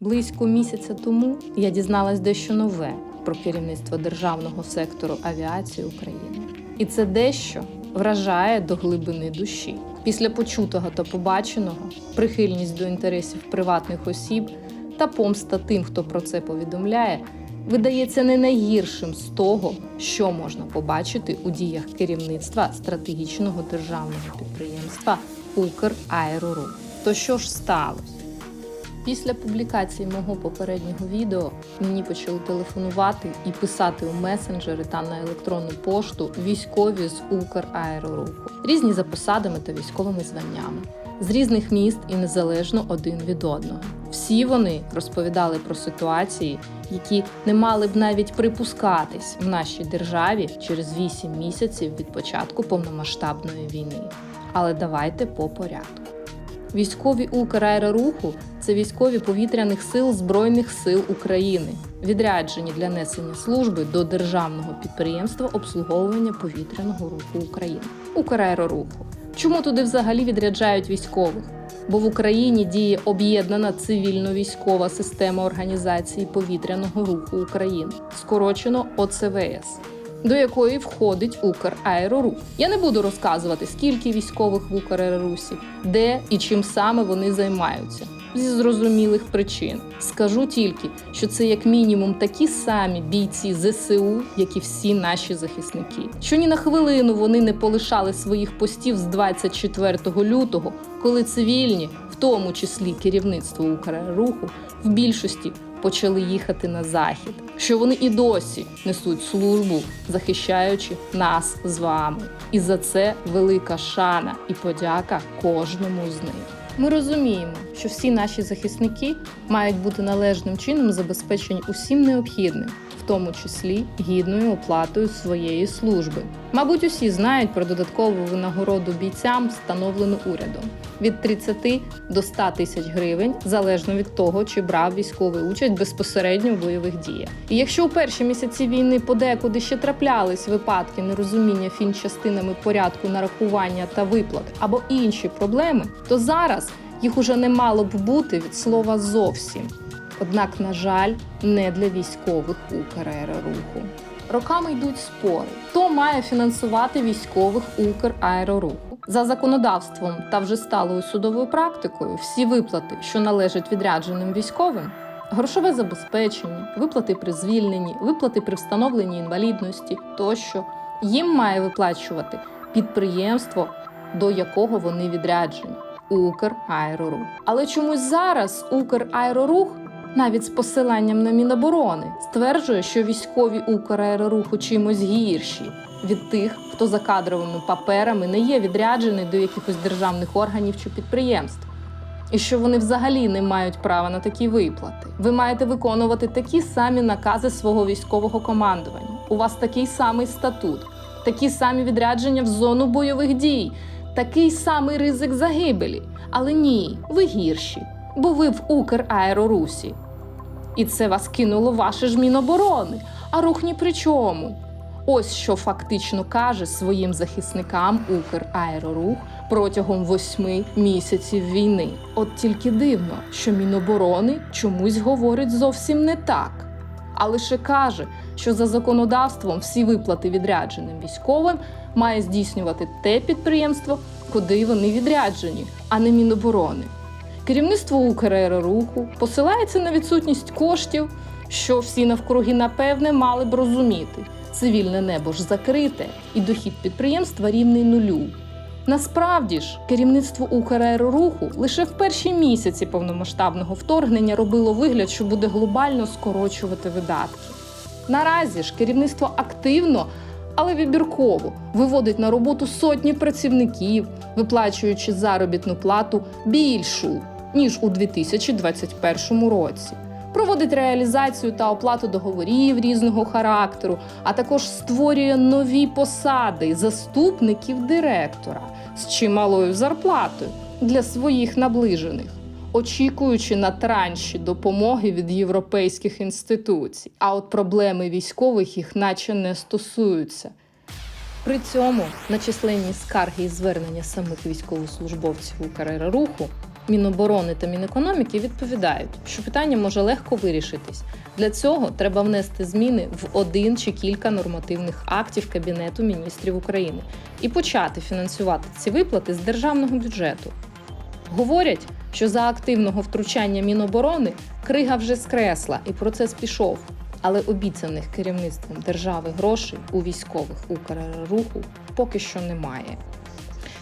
Близько місяця тому я дізналась дещо нове про керівництво державного сектору авіації України. І це дещо вражає до глибини душі. Після почутого та побаченого прихильність до інтересів приватних осіб та помста тим, хто про це повідомляє, видається не найгіршим з того, що можна побачити у діях керівництва стратегічного державного підприємства Украерорух. То що ж сталося? Після публікації мого попереднього відео мені почали телефонувати і писати у месенджери та на електронну пошту військові з Украероруху, різні за посадами та військовими званнями, з різних міст і незалежно один від одного. Всі вони розповідали про ситуації, які не мали б навіть припускатись в нашій державі через 8 місяців від початку повномасштабної війни. Але давайте по порядку. Військові Украероруху – це військові повітряних сил Збройних сил України, відряджені для несення служби до державного підприємства обслуговування повітряного руху України. Украероруху. Чому туди взагалі відряджають військових? Бо в Україні діє об'єднана цивільно-військова система організації повітряного руху України, скорочено ОЦВС до якої входить Украерорух. Я не буду розказувати, скільки військових в Украерорусі, де і чим саме вони займаються. Зі зрозумілих причин скажу тільки, що це як мінімум такі самі бійці ЗСУ, як і всі наші захисники. Що ні на хвилину вони не полишали своїх постів з 24 лютого, коли цивільні, в тому числі керівництво Украероруху, в більшості почали їхати на захід, що вони і досі несуть службу, захищаючи нас з вами. І за це велика шана і подяка кожному з них. Ми розуміємо, що всі наші захисники мають бути належним чином забезпечені усім необхідним, тому числі гідною оплатою своєї служби. Мабуть, усі знають про додаткову винагороду бійцям, встановлену урядом від 30 до 100 тисяч гривень, залежно від того, чи брав військовий участь безпосередньо в бойових діях. І якщо у перші місяці війни подекуди ще траплялись випадки нерозуміння фінчастинами порядку нарахування та виплат або інші проблеми, то зараз їх уже не мало б бути від слова зовсім. Однак, на жаль, не для військових Украероруху. Роками йдуть спори, хто має фінансувати військових Украероруху. За законодавством та вже сталою судовою практикою всі виплати, що належать відрядженим військовим, грошове забезпечення, виплати при звільненні, виплати при встановленні інвалідності тощо їм має виплачувати підприємство, до якого вони відряджені Украерорух. Але чомусь зараз Украерорух навіть з посиланням на Міноборони стверджує, що військові Украероруху чимось гірші від тих, хто за кадровими паперами не є відряджений до якихось державних органів чи підприємств. І що вони взагалі не мають права на такі виплати. Ви маєте виконувати такі самі накази свого військового командування. У вас такий самий статут, такі самі відрядження в зону бойових дій, такий самий ризик загибелі. Але ні, ви гірші, бо ви в Украерорусі. І це вас кинуло ваше ж Міноборони, а рух ні при чому. Ось що фактично каже своїм захисникам Украерорух протягом восьми місяців війни. От тільки дивно, що Міноборони чомусь говорить зовсім не так, а лише каже, що за законодавством всі виплати відрядженим військовим має здійснювати те підприємство, куди вони відряджені, а не Міноборони. Керівництво Украероруху посилається на відсутність коштів, що всі навкруги напевне мали б розуміти. Цивільне небо ж закрите, і дохід підприємства рівний нулю. Насправді ж, керівництво Украероруху лише в перші місяці повномасштабного вторгнення робило вигляд, що буде глобально скорочувати видатки. Наразі ж керівництво активно, але вибірково виводить на роботу сотні працівників, виплачуючи заробітну плату більшу ніж у 2021 році. Проводить реалізацію та оплату договорів різного характеру, а також створює нові посади заступників директора з чималою зарплатою для своїх наближених, очікуючи на транші допомоги від європейських інституцій. А от проблеми військових їх наче не стосуються. При цьому на численні скарги і звернення самих військовослужбовців Украероруху Міноборони та Мінекономіки відповідають, що питання може легко вирішитись. Для цього треба внести зміни в один чи кілька нормативних актів Кабінету міністрів України і почати фінансувати ці виплати з державного бюджету. Говорять, що за активного втручання Міноборони крига вже скресла і процес пішов. Але обіцяних керівництвом держави грошей у військових Укрруху поки що немає.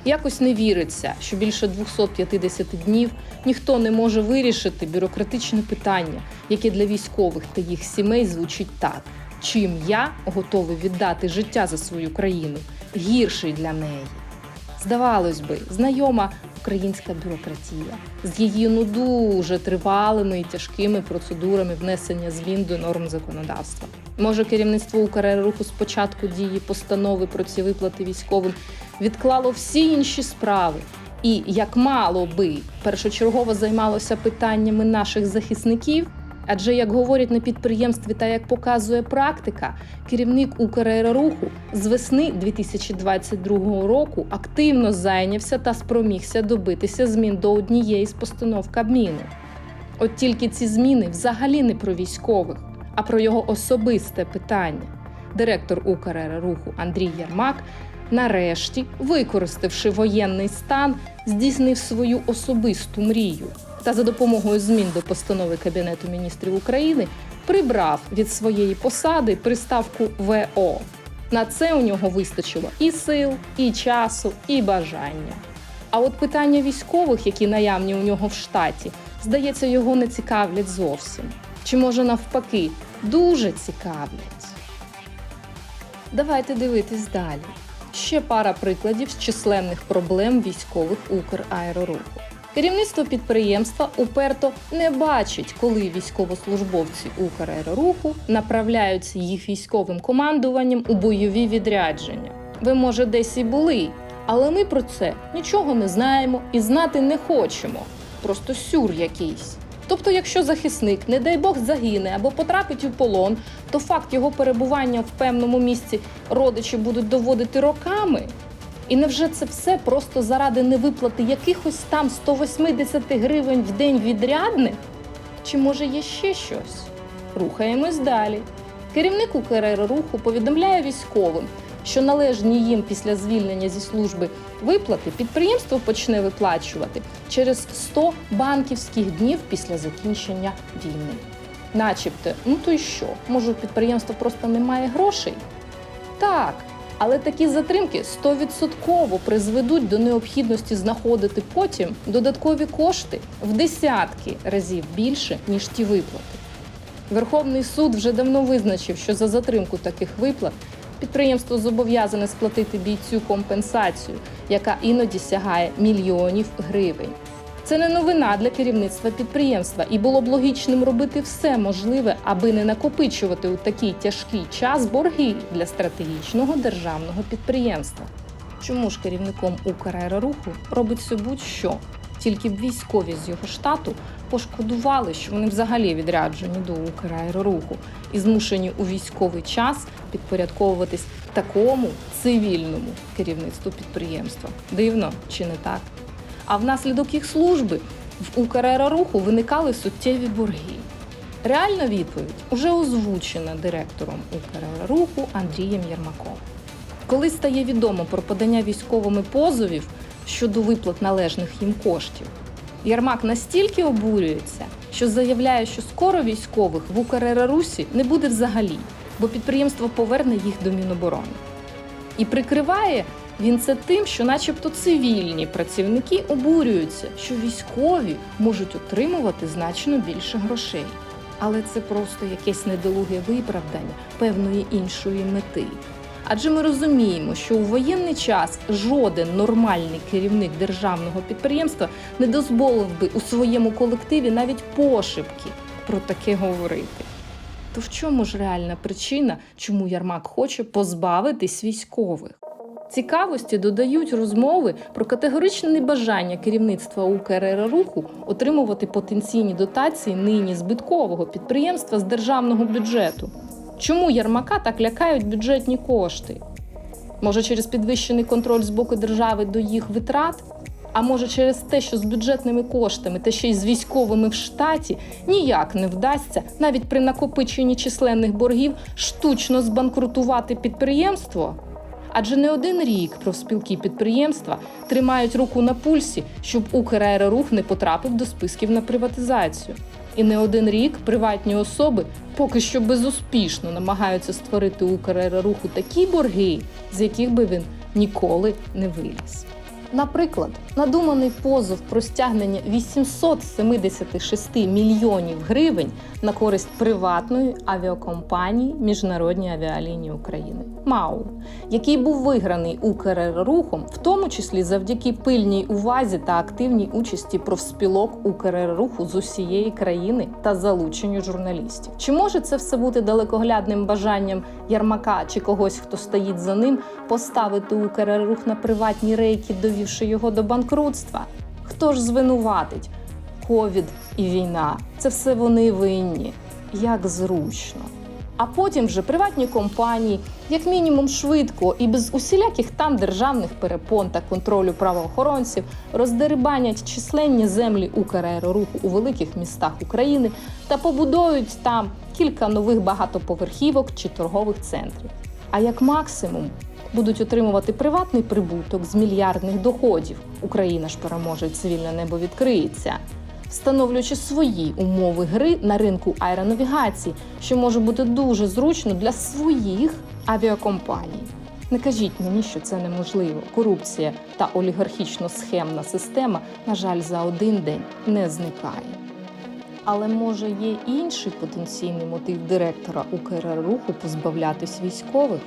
Якось не віриться, що більше 250 днів ніхто не може вирішити бюрократичне питання, яке для військових та їх сімей звучить так: чим я готовий віддати життя за свою країну, гірший для неї. Здавалось би, знайома українська бюрократія з її ну дуже тривалими і тяжкими процедурами внесення змін до норм законодавства. Може, керівництво Укрруху з початку дії постанови про ці виплати військовим відклало всі інші справи. І як мало би першочергово займалося питаннями наших захисників. Адже, як говорять на підприємстві та як показує практика, керівник Укрруху з весни 2022 року активно зайнявся та спромігся добитися змін до однієї з постанов Кабміну. От тільки ці зміни взагалі не про військових, а про його особисте питання. Директор Укрруху Андрій Ярмак, нарешті, використавши воєнний стан, здійснив свою особисту мрію та за допомогою змін до постанови Кабінету міністрів України прибрав від своєї посади приставку ВО. На це у нього вистачило і сил, і часу, і бажання. А от питання військових, які наявні у нього в штаті, здається, його не цікавлять зовсім. Чи може навпаки дуже цікавлять? Давайте дивитись далі. Ще пара прикладів з численних проблем військових Украероруху. Керівництво підприємства уперто не бачить, коли військовослужбовці Украероруху направляються їх військовим командуванням у бойові відрядження. Ви, може, десь і були, але ми про це нічого не знаємо і знати не хочемо. Просто сюр якийсь. Тобто, якщо захисник, не дай Бог, загине або потрапить у полон, то факт його перебування в певному місці родичі будуть доводити роками. І невже це все просто заради невиплати якихось там 180 гривень в день відрядних? Чи може є ще щось? Рухаємось далі. Керівник Укрруху повідомляє військовим, що належні їм після звільнення зі служби виплати підприємство почне виплачувати через 100 банківських днів після закінчення війни. Начебто, ну то й що? Може, у підприємства просто немає грошей? Так, але такі затримки 100% призведуть до необхідності знаходити потім додаткові кошти в десятки разів більше, ніж ті виплати. Верховний суд вже давно визначив, що за затримку таких виплат підприємство зобов'язане сплатити бійцю компенсацію, яка іноді сягає мільйонів гривень. Це не новина для керівництва підприємства, і було б логічним робити все можливе, аби не накопичувати у такий тяжкий час борги для стратегічного державного підприємства. Чому ж керівником Украероруху робить все будь-що? Тільки б військові з його штату пошкодували, що вони взагалі відряджені до Украероруху і змушені у військовий час підпорядковуватись такому цивільному керівництву підприємства. Дивно чи не так? А внаслідок їх служби в Укрероруху виникали суттєві борги. Реальна відповідь уже озвучена директором Укрероруху Андрієм Єрмаком. Коли стає відомо про подання військовими позовів щодо виплат належних їм коштів, Єрмак настільки обурюється, що заявляє, що скоро військових в Укрерорусі не буде взагалі, бо підприємство поверне їх до Міноборони. І прикриває він це тим, що, начебто, цивільні працівники обурюються, що військові можуть отримувати значно більше грошей. Але це просто якесь недолуге виправдання певної іншої мети. Адже ми розуміємо, що у воєнний час жоден нормальний керівник державного підприємства не дозволив би у своєму колективі навіть пошепки про таке говорити. То в чому ж реальна причина, чому Ярмак хоче позбавитись військових? Цікавості додають розмови про категоричне небажання керівництва Укрруху отримувати потенційні дотації нині збиткового підприємства з державного бюджету. Чому Ярмака так лякають бюджетні кошти? Може, через підвищений контроль з боку держави до їх витрат? А може, через те, що з бюджетними коштами та ще й з військовими в штаті ніяк не вдасться навіть при накопиченні численних боргів штучно збанкрутувати підприємство? Адже не один рік профспілки підприємства тримають руку на пульсі, щоб Украерорух не потрапив до списків на приватизацію. І не один рік приватні особи поки що безуспішно намагаються створити Украероруху такі борги, з яких би він ніколи не виліз. Наприклад, надуманий позов про стягнення 876 мільйонів гривень на користь приватної авіакомпанії Міжнародні авіалінії України МАУ, який був виграний Укррухом, в тому числі завдяки пильній увазі та активній участі профспілок Укрруху з усієї країни та залученню журналістів. Чи може це все бути далекоглядним бажанням Ярмака чи когось, хто стоїть за ним, поставити Укррух на приватні рейки, довівши його до банкрутства? Хто ж звинуватить? Ковід і війна це все вони винні. Як зручно. А потім вже приватні компанії, як мінімум, швидко і без усіляких там державних перепон та контролю правоохоронців роздерибанять численні землі Украероруху у великих містах України та побудують там кілька нових багатоповерхівок чи торгових центрів. А як максимум будуть отримувати приватний прибуток з мільярдних доходів. Україна ж переможе, цивільне небо відкриється, встановлюючи свої умови гри на ринку аеронавігації, що може бути дуже зручно для своїх авіакомпаній. Не кажіть мені, що це неможливо. Корупція та олігархічно-схемна система, на жаль, за один день не зникає. Але може є інший потенційний мотив директора Укрруху позбавлятись військових?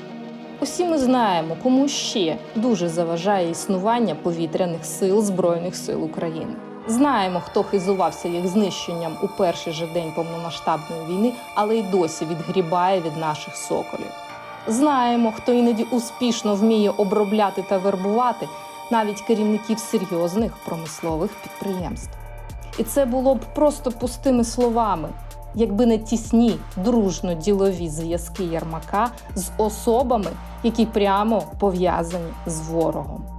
Усі ми знаємо, кому ще дуже заважає існування повітряних сил Збройних сил України. Знаємо, хто хизувався їх знищенням у перший же день повномасштабної війни, але й досі відгрібає від наших соколів. Знаємо, хто іноді успішно вміє обробляти та вербувати навіть керівників серйозних промислових підприємств. І це було б просто пустими словами, якби не тісні дружно ділові зв'язки Ярмака з особами, які прямо пов'язані з ворогом.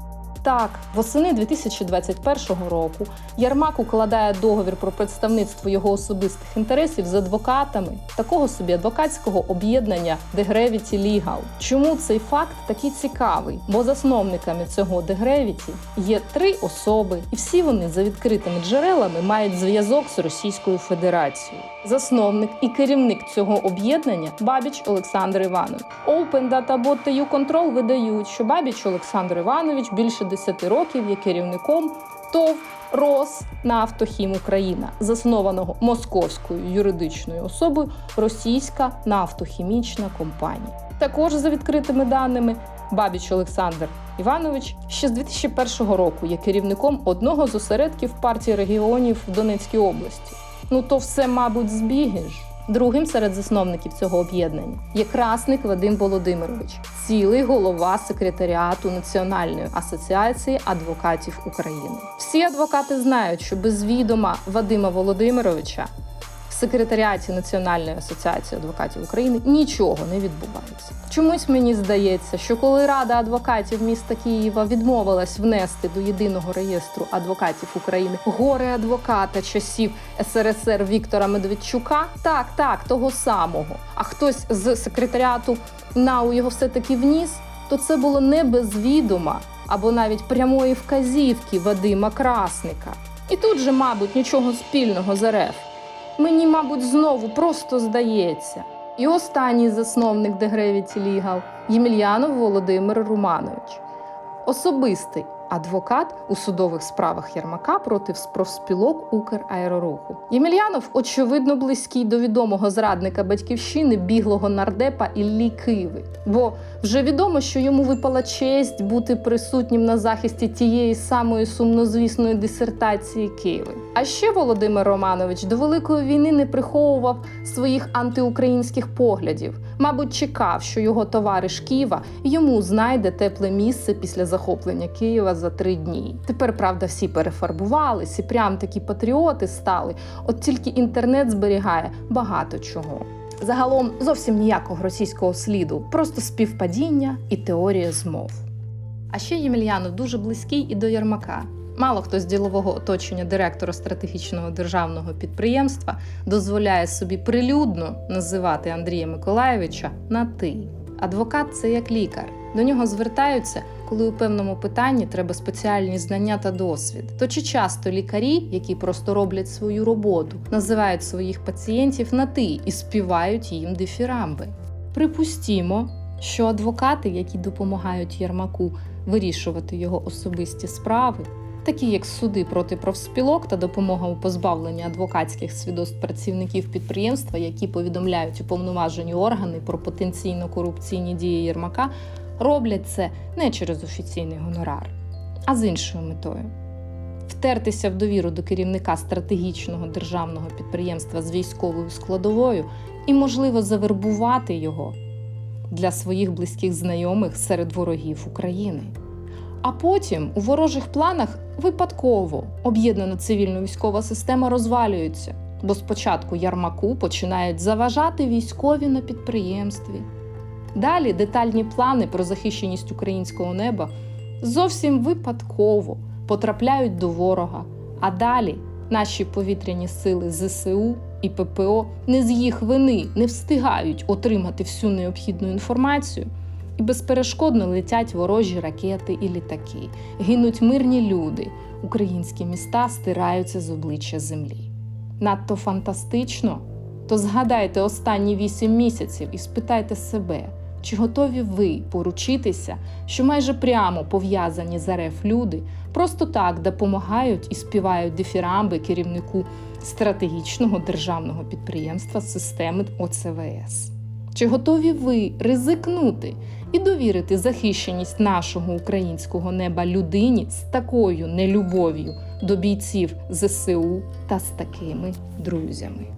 Так, восени 2021 року Ярмак укладає договір про представництво його особистих інтересів з адвокатами такого собі адвокатського об'єднання The Gravity Legal. Чому цей факт такий цікавий? Бо засновниками цього The Gravity є три особи, і всі вони за відкритими джерелами мають зв'язок з Російською Федерацією. Засновник і керівник цього об'єднання Бабіч Олександр Іванович. Open Data Bot та U-Control видають, що Бабіч Олександр Іванович більше 10 років є керівником ТОВ Роснафтохім Україна, заснованого московською юридичною особою Російська нафтохімічна компанія. Також за відкритими даними. Бабіч Олександр Іванович ще з 2001 року є керівником одного з осередків партії регіонів в Донецькій області. Ну то все, мабуть, збіги ж. Другим серед засновників цього об'єднання є красник Вадим Володимирович, цілий голова секретаріату Національної асоціації адвокатів України. Всі адвокати знають, що без відома Вадима Володимировича секретаріаті Національної асоціації адвокатів України нічого не відбувається. Чомусь мені здається, що коли Рада адвокатів міста Києва відмовилась внести до єдиного реєстру адвокатів України горе адвоката часів СРСР Віктора Медведчука, так, так, того самого. А хтось з секретаріату НАУ його все таки вніс, то це було не без відома або навіть прямої вказівки Вадима Красника. І тут же, мабуть, нічого спільного з РФ. Мені, мабуть, знову просто здається. І останній засновник Дегревіті Лігал Ємельянов Володимир Романович. Особистий адвокат у судових справах Ярмака проти профспілок Украероруху. Ємельянов, очевидно, близький до відомого зрадника батьківщини біглого нардепа Іллі Киви. Бо вже відомо, що йому випала честь бути присутнім на захисті тієї самої сумнозвісної дисертації Києви. А ще Володимир Романович до Великої війни не приховував своїх антиукраїнських поглядів. Мабуть, чекав, що його товариш Києва йому знайде тепле місце після захоплення Києва за три дні. Тепер, правда, всі перефарбувались і прям такі патріоти стали. От тільки інтернет зберігає багато чого. Загалом зовсім ніякого російського сліду, просто співпадіння і теорія змов. А ще Ємельянов дуже близький і до Ярмака. Мало хто з ділового оточення директора стратегічного державного підприємства дозволяє собі прилюдно називати Андрія Миколаєвича на ти. Адвокат це як лікар. До нього звертаються, коли у певному питанні треба спеціальні знання та досвід. То чи часто лікарі, які просто роблять свою роботу, називають своїх пацієнтів на ти і співають їм дифірамби? Припустімо, що адвокати, які допомагають Єрмаку вирішувати його особисті справи, такі як суди проти профспілок та допомога у позбавленні адвокатських свідоцтв працівників підприємства, які повідомляють уповноважені органи про потенційно корупційні дії Єрмака, роблять це не через офіційний гонорар, а з іншою метою. Втертися в довіру до керівника стратегічного державного підприємства з військовою складовою і, можливо, завербувати його для своїх близьких знайомих серед ворогів України. А потім у ворожих планах випадково об'єднана цивільно-військова система розвалюється, бо спочатку ярмаку починають заважати військові на підприємстві. Далі детальні плани про захищеність українського неба зовсім випадково потрапляють до ворога. А далі наші повітряні сили ЗСУ і ППО не з їх вини не встигають отримати всю необхідну інформацію і безперешкодно летять ворожі ракети і літаки, гинуть мирні люди, українські міста стираються з обличчя землі. Надто фантастично? То згадайте останні вісім місяців і спитайте себе, чи готові ви поручитися, що майже прямо пов'язані з РФ люди просто так допомагають і співають дифірамби керівнику стратегічного державного підприємства системи ОЦВС? Чи готові ви ризикнути і довірити захищеність нашого українського неба людині з такою нелюбов'ю до бійців ЗСУ та з такими друзями?